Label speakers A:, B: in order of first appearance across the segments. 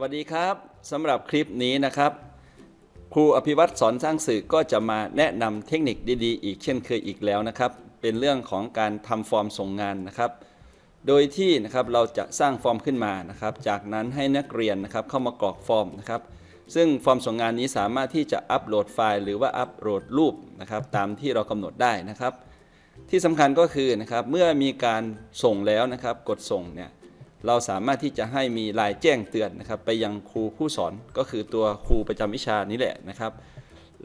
A: วัสดีครับสำหรับคลิปนี้นะครับ ครูอภิวัตรสอนสร้างสื่อก็จะมาแนะนำเทคนิคดีๆ อีกเช่นเคยอีกแล้วนะครับ เป็นเรื่องของการทำฟอร์มส่งงานนะครับ โดยที่นะครับเราจะสร้างฟอร์มขึ้นมานะครับ จากนั้นให้นักเรียนนะครับเข้ามากรอกฟอร์มนะครับ ซึ่งฟอร์มส่งงานนี้สามารถที่จะอัปโหลดไฟล์ หรือว่าอัปโหลดรูปนะครับ ตามที่เรากำหนดได้นะครับ ที่สำคัญก็คือนะครับเมื่อมีการส่งแล้วนะครับ กดส่งเนี่ย เราสามารถที่จะให้มีลายแจ้งเตือนนะครับ ไปยังครูผู้สอนก็คือตัวครูประจำวิชานี้แหละนะครับ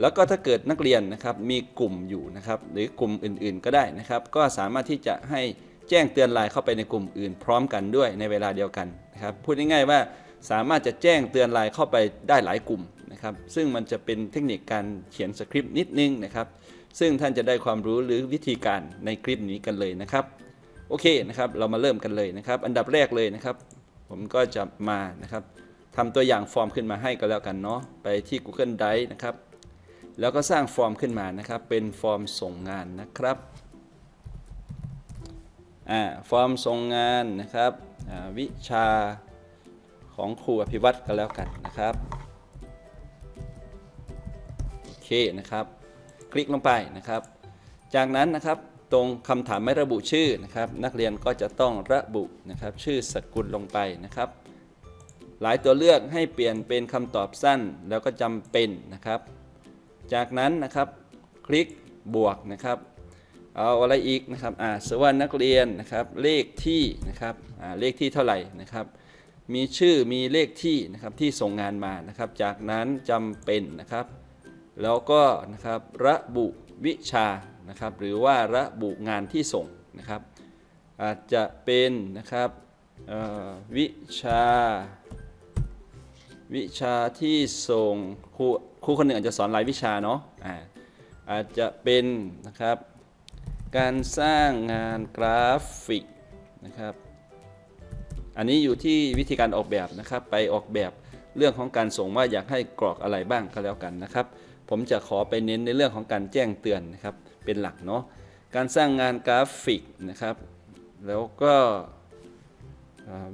A: แล้วก็ถ้าเกิดนักเรียนนะครับมีกลุ่มอยู่นะครับหรือกลุ่มอื่นๆก็ได้นะครับ ก็สามารถที่จะให้แจ้งเตือนลน์เข้าไปในกลุ่มอื่น พร้อมกันด้วยในเวลาเดียวกันนะครับพูดง่ายๆว่าสามารถจะแจ้งเตือนลน์เข้าไปได้หลายกลุ่มนะครับ ซึ่งมันจะเป็นเทคนิคการเขียนสคริปต์นิดนึงนะครับ ซึ่งท่านจะได้ความรู้หรือวิธีการในคลิปนี้กันเลยนะครับ โอเคนะครับ เรามาเริ่มกันเลยนะครับ อันดับแรกเลยนะครับ ผมก็จะมานะครับทำตัวอย่างฟอร์มขึ้นมาให้ก็แล้วกันเนาะไปที่ Google Drive นะครับ แล้วก็สร้างฟอร์มขึ้นมานะครับ เป็นฟอร์มส่งงานนะครับอ่าฟอร์มส่งงานนะครับวิชาของครูอภิวัตรก็แล้วกันนะครับโอเคนะครับ คลิกลงไปนะครับ จากนั้นนะครับ ตรงคำถามไม่ระบุชื่อนะครับ นักเรียนก็จะต้องระบุนะครับ ชื่อสกุลลงไปนะครับ หลายตัวเลือกให้เปลี่ยนเป็นคำตอบสั้นแล้วก็จำเป็นนะครับ จากนั้นนะครับ คลิกบวกนะครับ เอาอะไรอีกนะครับอ่าสว่านักเรียนนะครับ เลขที่นะครับอ่าเลขที่เท่าไหร่นะครับ มีชื่อมีเลขที่นะครับที่ส่งงานมานะครับ จากนั้นจำเป็นนะครับ แล้วก็นะครับระบุวิชา นะครับหรือว่าระบุงานที่ส่งนะครับอาจจะเป็นนะครับวิชา วิชาที่ส่งครูครูคนหนึ่งอาจจะสอนหลายวิชาเนาะอาอาจจะเป็นนะครับการสร้างงานกราฟิกนะครับอันนี้อยู่ที่วิธีการออกแบบนะครับไปออกแบบเรื่องของการส่งว่าอยากให้กรอกอะไรบ้างก็แล้วกันนะครับ ผมจะขอไปเน้นในเรื่องของการแจ้งเตือนนะครับ เป็นหลักเนาะการสร้างงานกราฟิกนะครับ แล้วก็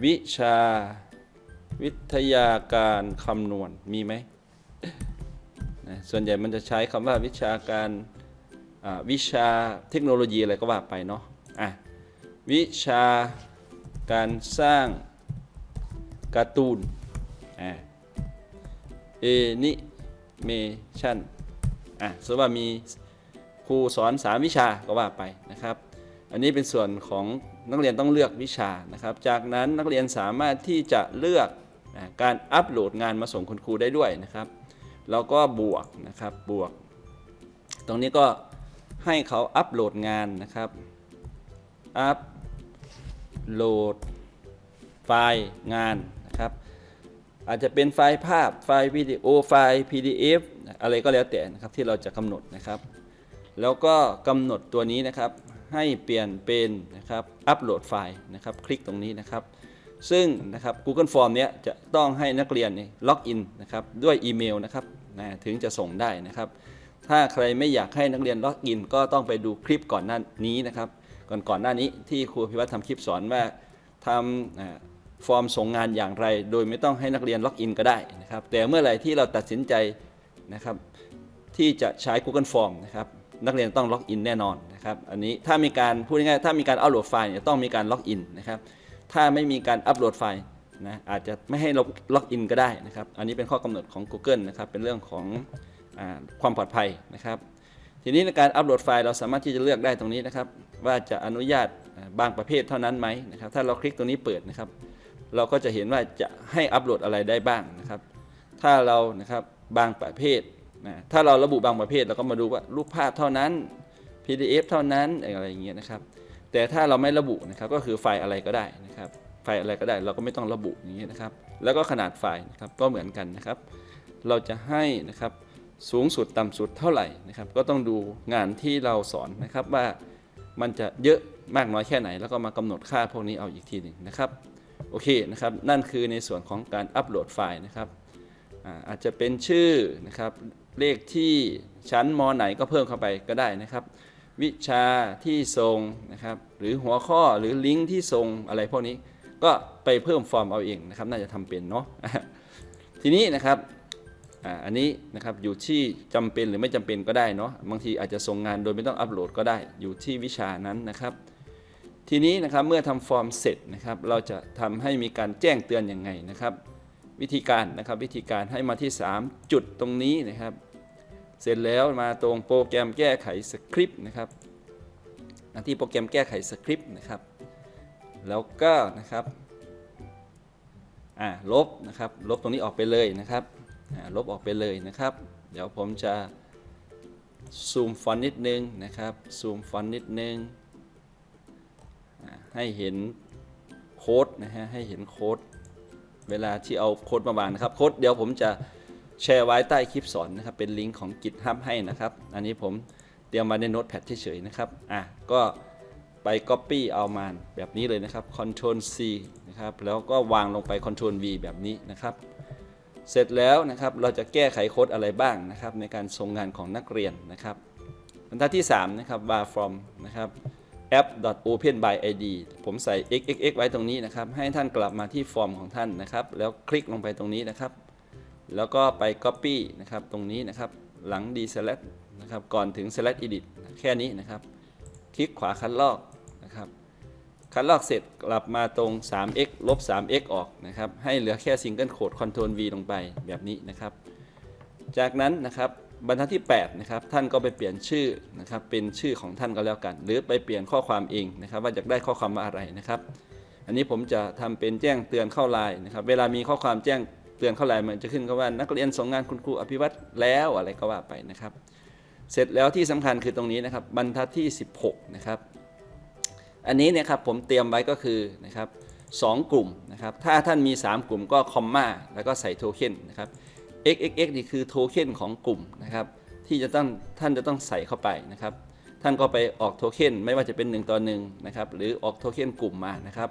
A: วิชาวิทยาการคำนวณมีไหมนะส่วนใหญ่มันจะใช้คำว่าวิชาการวิชาเทคโนโลยีอะไรก็ว่าไปเนาะอะวิชาการสร้างการ์ตูนอ่าเอนิเมชันอะสมมติว่ามี ครูสอน3วิชาก็ว่าไปนะครับ อันนี้เป็นส่วนของนักเรียนต้องเลือกวิชานะครับ จากนั้นนักเรียนสามารถที่จะเลือกการอัปโหลดงานมาส่งคุณครูได้ด้วยนะครับแล้วก็บวกนะครับบวก ตรงนี้ก็ให้เขาอัปโหลดงานนะครับอัปโหลดไฟล์งานนะครับ อาจจะเป็นไฟล์ภาพไฟล์วิดีโอไฟล์ PDF อะไรก็แล้วแต่นะครับที่เราจะกำหนดนะครับ แล้วก็กำหนดตัวนี้นะครับให้เปลี่ยนเป็นนะครับอัปโหลดไฟล์นะครับ คลิกตรงนี้นะครับ ซึ่งนะครับ Google Form เนี้ยจะต้องให้นักเรียนล็อกอินนะครับด้วยอีเมลนะครับนะถึงจะส่งได้นะครับ ถ้าใครไม่อยากให้นักเรียนล็อกอิน ก็ต้องไปดูคลิปก่อนหน้านี้นะครับ ก่อนก่อนหน้านี้ที่ครูพิวัตรทำคลิปสอนว่าทำฟอร์มส่งงานอย่างไร โดยไม่ต้องให้นักเรียนล็อกอินก็ได้นะครับ แต่เมื่อไหร่ที่เราตัดสินใจนะครับที่จะใช้ Google Form นะครับ นักเรียนต้องล็อกอินแน่นอนนะครับอันนี้ถ้ามีการพูดง่ายๆถ้ามีการอัปโหลดไฟล์เนี่ยต้องมีการล็อกอินนะครับถ้าไม่มีการอัปโหลดไฟล์นะอาจจะไม่ให้ล็อกอินก็ได้นะครับอันนี้เป็นข้อกำหนดของ Google นะครับเป็นเรื่องของอความปลอดภัยนะครับทีนี้ในการอัปโหลดไฟล์เราสามารถที่จะเลือกได้ตรงนี้นะครับว่าจะอนุญาตบางประเภทเท่านั้นไหมนะครับถ้าเราคลิกตรงนี้เปิดนะครับ เราก็จะเห็นว่าจะให้อัปโหลดอะไรได้บ้างนะครับ ถ้าเรานะครับบางประเภท นะถ้าเราระบุบางประเภทเราก็มาดูว่ารูปภาพเท่านั้น PDF เท่านั้นอะไรอย่างเงี้ยนะครับ แต่ถ้าเราไม่ระบุนะครับก็คือไฟล์อะไรก็ได้นะครับ ไฟล์อะไรก็ได้เราก็ไม่ต้องระบุอย่างเงี้ยนะครับ แล้วก็ขนาดไฟล์นะครับก็เหมือนกันนะครับ เราจะให้นะครับสูงสุดต่ำสุดเท่าไหร่นะครับ ก็ต้องดูงานที่เราสอนนะครับว่ามันจะเยอะมากน้อยแค่ไหน แล้วก็มากำหนดค่าพวกนี้เอาอีกทีหนึ่งนะครับโอเคนะครับ นั่นคือในส่วนของการอัปโหลดไฟล์นะครับอาจจะเป็นชื่อนะครับ เลขที่ชั้นมไหนก็เพิ่มเข้าไปก็ได้นะครับ วิชาที่ส่งนะครับหรือหัวข้อหรือลิงก์ที่ส่งอะไรพวกนี้ก็ไปเพิ่มฟอร์มเอาเองนะครับ น่าจะทำเป็นเนาะทีนี้นะครับอันนี้นะครับอยู่ที่จำเป็นหรือไม่จำเป็นก็ได้เนาะบางทีอาจจะส่งงานโดยไม่ต้องอัปโหลดก็ได้อยู่ที่วิชานั้นนะครับ ทีนี้นะครับเมื่อทำฟอร์มเสร็จนะครับเราจะทำให้มีการแจ้งเตือนยังไงนะครับ วิธีการนะครับวิธีการให้มาที่ 3 จุดตรงนี้นะครับ เสร็จแล้วมาตรงโปรแกรมแก้ไขสคริปต์นะครับมาที่โปรแกรมแก้ไขสคริปต์นะครับ แล้วก็นะครับอ่าลบนะครับ ลบตรงนี้ออกไปเลยนะครับอ่าลบออกไปเลยนะครับ เดี๋ยวผมจะซูมฟอนต์นิดนึงนะครับ ซูมฟอนต์นิดนึง ให้เห็นโค้ดนะฮะ ให้เห็นโค้ด เวลาที่เอาโค้ดมาวางนะครับ โค้ดเดี๋ยวผมจะ แชร์ไว้ใต้คลิปสอนนะครับเป็นลิงก์ของ GitHub ให้นะครับ อันนี้ผมเตรียมมาในโน้ตแพดเฉยๆนะครับอะก็ไป Copy เอามาแบบนี้เลยนะครับ Ctrl C นะครับแล้วก็วางลงไป Ctrl V แบบนี้นะครับ เสร็จแล้วนะครับเราจะแก้ไขโค้ดอะไรบ้างนะครับ ในการส่งงานของนักเรียนนะครับบรรทัดที่ 3 นะครับ bar from นะครับ app.open by id ผมใส่ xxx ไว้ตรงนี้นะครับ ให้ท่านกลับมาที่ฟอร์มของท่านนะครับ แล้วคลิกลงไปตรงนี้นะครับ แล้วก็ไป copy นะครับตรงนี้นะครับหลัง d select นะครับก่อนถึง select edit แค่นี้นะครับ คลิกขวาคัดลอกนะครับคัดลอกเสร็จกลับมาตรง 3x ลบ 3x ออกนะครับ ให้เหลือแค่ single code control v ลงไปแบบนี้นะครับ จากนั้นนะครับบรรทัดที่ 8 นะครับ ท่านก็ไปเปลี่ยนชื่อนะครับ เป็นชื่อของท่านก็แล้วกัน หรือไปเปลี่ยนข้อความเองนะครับ ว่าอยากได้ข้อความว่าอะไรนะครับ อันนี้ผมจะทำเป็นแจ้งเตือนเข้าไลน์นะครับ เวลามีข้อความแจ้ง เตือนเข้าไลน์มันจะขึ้นก็ว่านักเรียนส่งงานคุณครูอภิวัตรแล้วอะไรก็ว่าไปนะครับ เสร็จแล้วที่สำคัญคือตรงนี้นะครับบรรทัดที่ 16 นะครับ อันนี้เนะครับผมเตรียมไว้ก็คือนะครับสองกลุ่มนะครับ ถ้าท่านมี 3 กลุ่มก็คอมมาแล้วก็ใส่โทเค็นนะครับ xxx นี่คือโทเค็นของกลุ่มนะครับที่จะต้องท่านจะต้องใส่เข้าไปนะครับ ท่านก็ไปออกโทเค็นไม่ว่าจะเป็น 1 ต่อ1นะครับหรือออกโทเค็นกลุ่มมานะครับ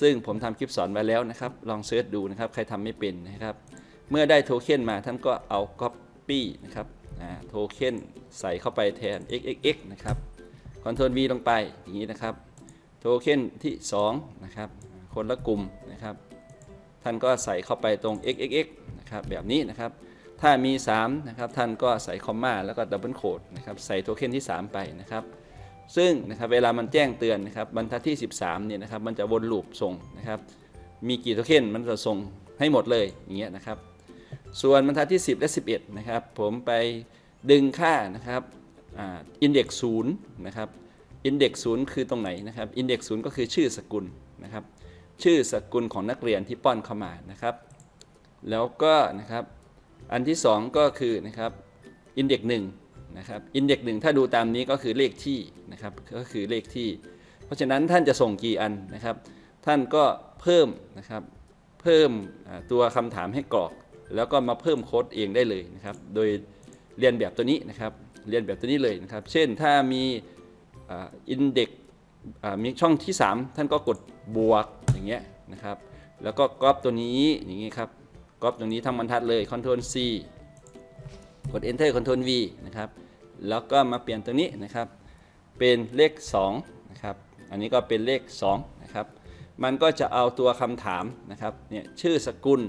A: ซึ่งผมทำคลิปสอนไว้แล้วนะครับ ลองเสิร์ชดูนะครับ ใครทำไม่เป็นนะครับ เมื่อได้โทเค็นมาท่านก็เอา Copy นะครับโทเค็นใส่เข้าไปแทน xxx นะครับ Ctrl V ลงไปอย่างนี้นะครับ โทเค็นที่ 2 นะครับ คนละกลุ่มนะครับ ท่านก็ใส่เข้าไปตรง xxx นะครับแบบนี้นะครับ ถ้ามี 3 นะครับ ท่านก็ใส่คอมมาแล้วก็ดับเบิลโคดนะครับ ใส่โทเค็นที่ 3 ไปนะครับ ซึ่งนะครับเวลามันแจ้งเตือนนะครับบรรทัดที่ 13เนี่ยนะครับมันจะวนลูปส่งนะครับมีกี่โทเค็นมันจะส่งให้หมดเลยอย่างเงี้ยนะครับ ส่วนบรรทัดที่ 10 และ 11นะครับผมไปดึงค่านะครับอินเด็กซ์ศูนย์นะครับอินเด็กซ์ศูนย์คือตรงไหนนะครับอินเด็กซ์ศูนย์ก็คือชื่อสกุลนะครับชื่อสกุลของนักเรียนที่ป้อนเข้ามานะครับ แล้วก็นะครับอันที่ 2 ก็คือนะครับอินเด็กซ์หนึ่ง นะครับอินเด็กหนึ่งถ้าดูตามนี้ก็คือเลขที่นะครับก็คือเลขที่ เพราะฉะนั้นท่านจะส่งกี่อันนะครับ ท่านก็เพิ่มนะครับเพิ่มตัวคำถามให้กรอก แล้วก็มาเพิ่มโค้ดเองได้เลยนะครับ โดยเรียนแบบตัวนี้นะครับเรียนแบบตัวนี้เลยนะครับ เช่นถ้ามีอินเด็กมีช่องที่ 3 ท่านก็กดบวกอย่างเงี้ยนะครับ แล้วก็ก๊อปตัวนี้อย่างงี้ครับก๊อปตรงนี้ทั้งบรรทัดเลย Ctrl C กด Enter Ctrl V นะครับ แล้วก็มาเปลี่ยนตัวนี้นะครับ เป็นเลข2นะครับ อันนี้ก็เป็นเลข2นะครับ มันก็จะเอาตัวคำถามนะครับ เนี่ยชื่อสกุล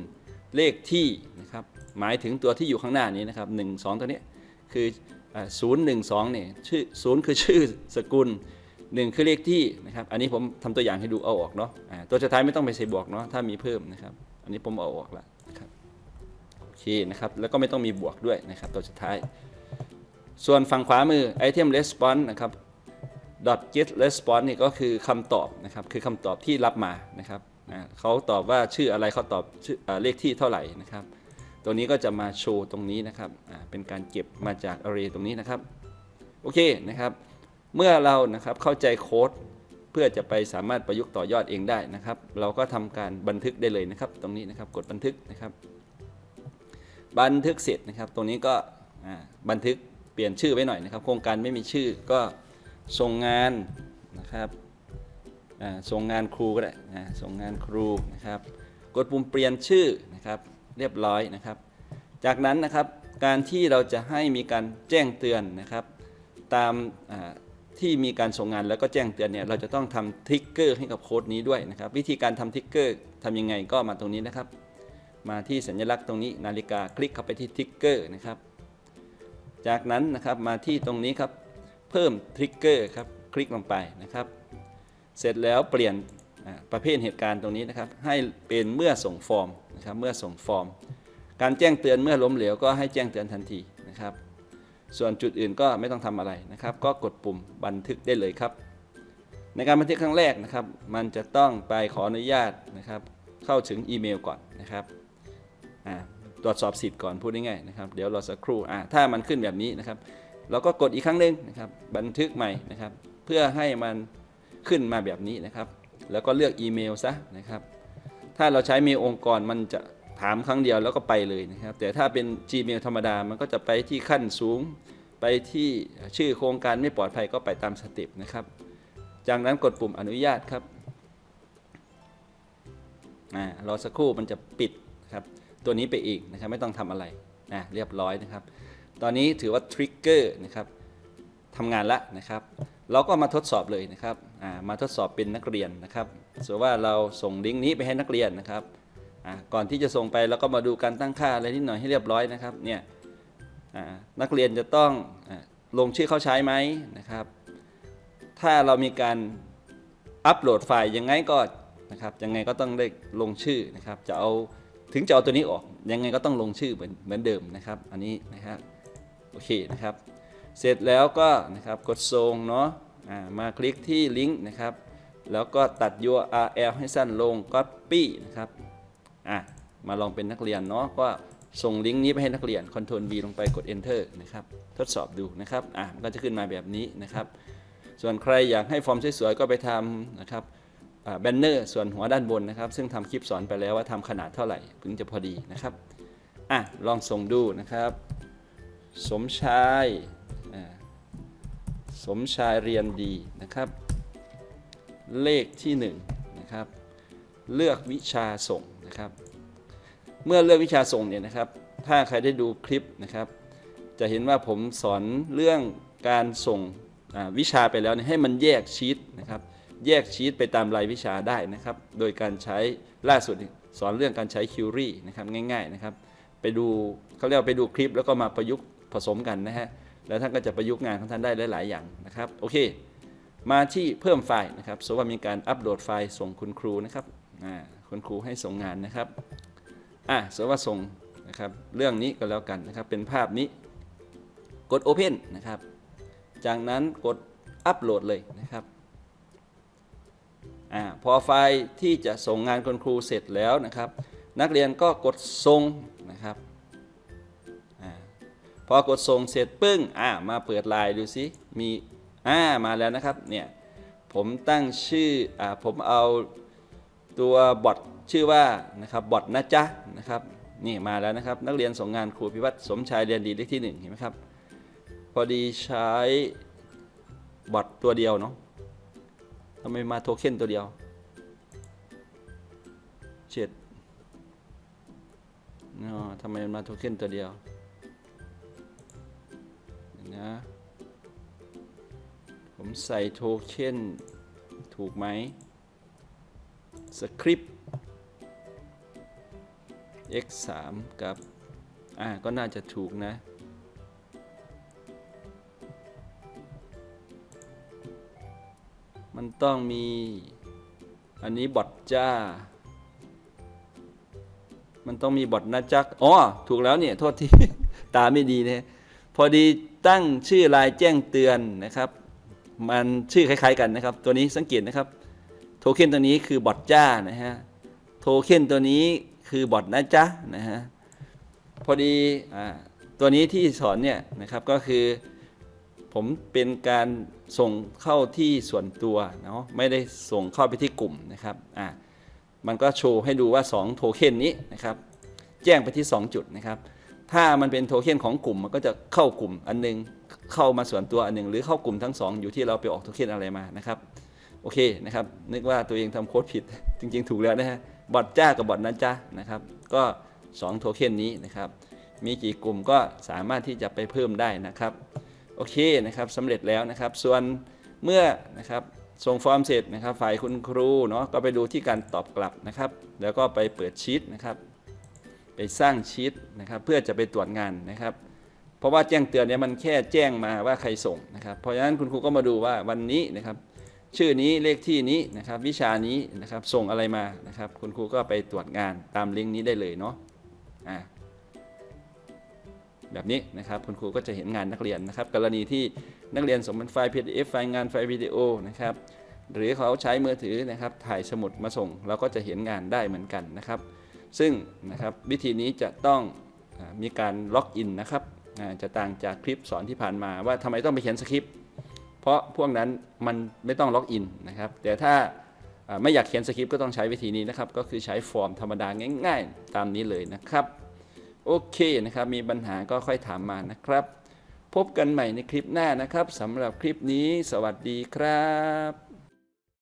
A: เลขที่นะครับ หมายถึงตัวที่อยู่ข้างหน้านี้นะครับ 1 2 ตัวนี้คือศูนย์หนึ่งสองเนี่ยชื่อศูนย์คือชื่อสกุลหนึ่งคือเลขที่นะครับ อันนี้ผมทำตัวอย่างให้ดูเอาออกเนาะตัวสุดท้ายไม่ต้องไปใส่บวกเนาะถ้ามีเพิ่มนะครับ อันนี้ผมเอาออกละ เคนะครับแล้วก็ไม่ต้องมีบวกด้วยนะครับตัวสุดท้าย ส่วนฝั่งขวามือ item response นะครับ dot get response นี่ก็คือคำตอบนะครับคือคำตอบที่รับมานะครับเขาตอบว่าชื่ออะไรเขาตอบชื่ออเลขที่เท่าไหร่นะครับ ตัวนี้ก็จะมาโชว์ตรงนี้นะครับเป็นการเก็บมาจาก array ตรงนี้นะครับโอเคนะครับเมื่อเรานะครับเข้าใจโค้ดเพื่อจะไปสามารถประยุกต์ต่อยอดเองได้นะครับ เราก็ทำการบันทึกได้เลยนะครับ ตรงนี้นะครับกดบันทึกนะครับ บันทึกเสร็จนะครับ ตรงนี้ก็บันทึกเปลี่ยนชื่อไว้หน่อยนะครับ โครงการไม่มีชื่อก็ส่งงานนะครับส่งงานครูก็ได้ส่งงานครูนะครับ กดปุ่มเปลี่ยนชื่อนะครับ เรียบร้อยนะครับ จากนั้นนะครับการที่เราจะให้มีการแจ้งเตือนนะครับ ตามที่มีการส่งงานแล้วก็แจ้งเตือนเนี่ยเราจะต้องทำทิกเกอร์ให้กับโค้ดนี้ด้วยนะครับ วิธีการทำทิกเกอร์ทำยังไงก็มาตรงนี้นะครับ มาที่สัญลักษณ์ตรงนี้นาฬิกาคลิกเข้าไปที่ทริกเกอร์นะครับ จากนั้นนะครับมาที่ตรงนี้ครับเพิ่มทริกเกอร์ครับคลิกลงไปนะครับ เสร็จแล้วเปลี่ยนประเภทเหตุการณ์ตรงนี้นะครับ ให้เป็นเมื่อส่งฟอร์มนะครับเมื่อส่งฟอร์ม การแจ้งเตือนเมื่อล้มเหลวก็ให้แจ้งเตือนทันทีนะครับ ส่วนจุดอื่นก็ไม่ต้องทำอะไรนะครับ ก็กดปุ่มบันทึกได้เลยครับ ในการบันทึกครั้งแรกนะครับ มันจะต้องไปขออนุญาตนะครับ เข้าถึงอีเมลก่อนนะครับ ตรวจสอบสิทธิ์ก่อนพูดง่ายๆนะครับเดี๋ยวรอสักครู่ถ้ามันขึ้นแบบนี้นะครับเราก็กดอีกครั้งหนึ่งนะครับบันทึกใหม่นะครับเพื่อให้มันขึ้นมาแบบนี้นะครับ แล้วก็เลือกอีเมลซะนะครับถ้าเราใช้เมลองค์กรมันจะถามครั้งเดียวแล้วก็ไปเลยนะครับ แต่ถ้าเป็น Gmail ธรรมดามันก็จะไปที่ขั้นสูง ไปที่ชื่อโครงการไม่ปลอดภัยก็ไปตามสเต็ปนะครับ จากนั้นกดปุ่มอนุญาตครับอ่ารอสักครู่มันจะปิดครับ ตัวนี้ไปอีกนะครับไม่ต้องทำอะไรอ่าเรียบร้อยนะครับ ตอนนี้ถือว่าทริกเกอร์นะครับทำงานละนะครับ เราก็มาทดสอบเลยนะครับมาทดสอบเป็นนักเรียนนะครับสมมติว่าเราส่งลิงก์นี้ไปให้นักเรียนนะครับก่อนที่จะส่งไปเราก็มาดูการตั้งค่าอะไรนิดหน่อยให้เรียบร้อยนะครับเนี่ยนักเรียนจะต้องอลงชื่อเขาใช้ไหมนะครับ ถ้าเรามีการอัปโหลดไฟล์ยังไงก็นะครับยังไงก็ต้องได้ลงชื่อนะครับจะเอา ถึงจะเอาตัวนี้ออกยังไงก็ต้องลงชื่อเหมือนเหมือนเดิมนะครับ อันนี้นะครับโอเคนะครับ เสร็จแล้วก็นะครับกดส่งเนาะมาคลิกที่ลิงก์นะครับ แล้วก็ตัด URL ให้สั้นลง Copy นะครับอะมาลองเป็นนักเรียนเนาะก็ส่งลิงก์นี้ไปให้นักเรียน Ctrl V ลงไปกด Enter นะครับ ทดสอบดูนะครับ อะ มันก็จะขึ้นมาแบบนี้นะครับ ส่วนใครอยากให้ฟอร์มสวยๆ ก็ไปทำนะครับ แบนเนอร์ส่วนหัวด้านบนนะครับ ซึ่งทำคลิปสอนไปแล้วว่าทำขนาดเท่าไหร่ถึงจะพอดีนะครับอะลองส่งดูนะครับ สมชายสมชายเรียนดีนะครับ เลขที่1นงนะครับเลือกวิชาส่งนะครับ เมื่อเลือกวิชาส่งเนี่ยนะครับ ถ้าใครได้ดูคลิปนะครับ จะเห็นว่าผมสอนเรื่องการส่งวิชาไปแล้วให้มันแยกชีตนะครับ แยกชีตไปตามรายวิชาได้นะครับ โดยการใช้ล่าสุดสอนเรื่องการใช้คิวรี่นะครับง่ายๆนะครับ ไปดูเขาเรียกว่าไปดูคลิปแล้วก็มาประยุกต์ผสมกันนะฮะ แล้วท่านก็จะประยุกต์งานของท่านได้หลาย ๆ อย่างนะครับ โอเค มาที่เพิ่มไฟล์นะครับสมมติว่ามีการอัปโหลดไฟล์ส่งคุณครูนะครับคุณครูให้ส่งงานนะครับอะสมมติว่าส่งนะครับเรื่องนี้ก็แล้วกันนะครับเป็นภาพนี้กด Open นะครับ จากนั้นกดอัปโหลดเลยนะครับ อพอไฟล์ที่จะส่งงานคุณครูเสร็จแล้วนะครับ นักเรียนก็กดส่งนะครับอพอกดส่งเสร็จปึ้งมาเปิดไลน์ดูซิมีอ่ามาแล้วนะครับเนี่ยผมตั้งชื่ออผมเอาตัวบอทชื่อว่านะครับบอทนะจ๊ะนะครับนี่มาแล้วนะครับ นักเรียนส่งงานครูพิวัตรสมชายเรียนดีเลขที่หนึ่งเห็นไหมครับ พอดีใช้บอทตัวเดียวเนาะ ทำไมมาโทเค็นตัวเดียวเจ็ดเนาะทำไมมาโทเค็นตัวเดียวเดี๋ยวนะผมใส่โทเค็นถูกไหมสคริปต์ x 3กับ อ่า ก็น่าจะถูกนะ มันต้องมี อันนี้บอทจ้า มันต้องมีบอทนะจักอ๋อถูกแล้วเนี่ย โทษที ตาไม่ดีเนี่ยพอดีตั้งชื่อลายแจ้งเตือนนะครับ มันชื่อคล้าย ๆ กันนะครับ ตัวนี้สังเกตนะครับ โทเค็นตัวนี้คือบอทจ้านะฮะ โทเค็นตัวนี้คือบอทนะจ๊ะนะฮะ พอดีอ่าตัวนี้ที่สอนเนี่ยนะครับก็คือ ผมเป็นการส่งเข้าที่ส่วนตัวเนาะไม่ได้ส่งเข้าไปที่กลุ่มนะครับอ่ามันก็โชว์ให้ดูว่า 2 โทเค็นนี้นะครับ แจ้งไปที่ 2 จุดนะครับ ถ้ามันเป็นโทเค็นของกลุ่มมันก็จะเข้ากลุ่มอันหนึง เข้ามาส่วนตัวอันหนึง หรือเข้ากลุ่มทั้งสองอยู่ที่เราไปออกโทเค็นอะไรมานะครับ โอเคนะครับ นึกว่าตัวเองทำโค้ดผิด จริง ๆ ถูกแล้วนะฮะบอทจ้ากับบอทนั้นจ้านะครับ ก็ 2 โทเค็นนี้นะครับ มีกี่กลุ่มก็สามารถที่จะไปเพิ่มได้นะครับ อเคนะครับสำเร็จแล้วนะครับ ส่วนเมื่อนะครับส่งฟอร์มเสร็จนะครับ ฝ่ายคุณครูเนาะก็ไปดูที่การตอบกลับนะครับ แล้วก็ไปเปิดชีตนะครับ ไปสร้างชีตนะครับ เพื่อจะไปตรวจงานนะครับเพราะว่าแจ้งเตือนเนี่ยมันแค่แจ้งมาว่าใครส่งนะครับ เพราะฉะนั้นคุณครูก็มาดูว่าวันนี้นะครับ ชื่อนี้เลขที่นี้นะครับ วิชานี้นะครับส่งอะไรมานะครับ คุณครูก็ไปตรวจงานตามลิงก์นี้ได้เลยเนาะอ่า แบบนี้นะครับคุณครูก็จะเห็นงานนักเรียนนะครับ กรณีที่นักเรียนส่งเป็นไฟล์ PDF ไฟล์งานไฟล์วิดีโอนะครับหรือเขาใช้มือถือนะครับถ่ายสมุดมาส่ง เราก็จะเห็นงานได้เหมือนกันนะครับ ซึ่งนะครับวิธีนี้จะต้องอมีการล็อกอินนะครับจะต่างจากคลิปสอนที่ผ่านมาว่าทำไมต้องไปเขียนสคริปต์เพราะพวกนั้นมันไม่ต้องล็อกอินนะครับ แต่ถ้าอ่าไม่อยากเขียนสคริปต์ก็ต้องใช้วิธีนี้นะครับ ก็คือใช้ฟอร์มธรรมดาง่าย ๆ ตามนี้เลยนะครับ โอเคนะครับ มีปัญหาก็ค่อยถามมานะครับ พบกันใหม่ในคลิปหน้านะครับสำหรับคลิปนี้ สวัสดีครับ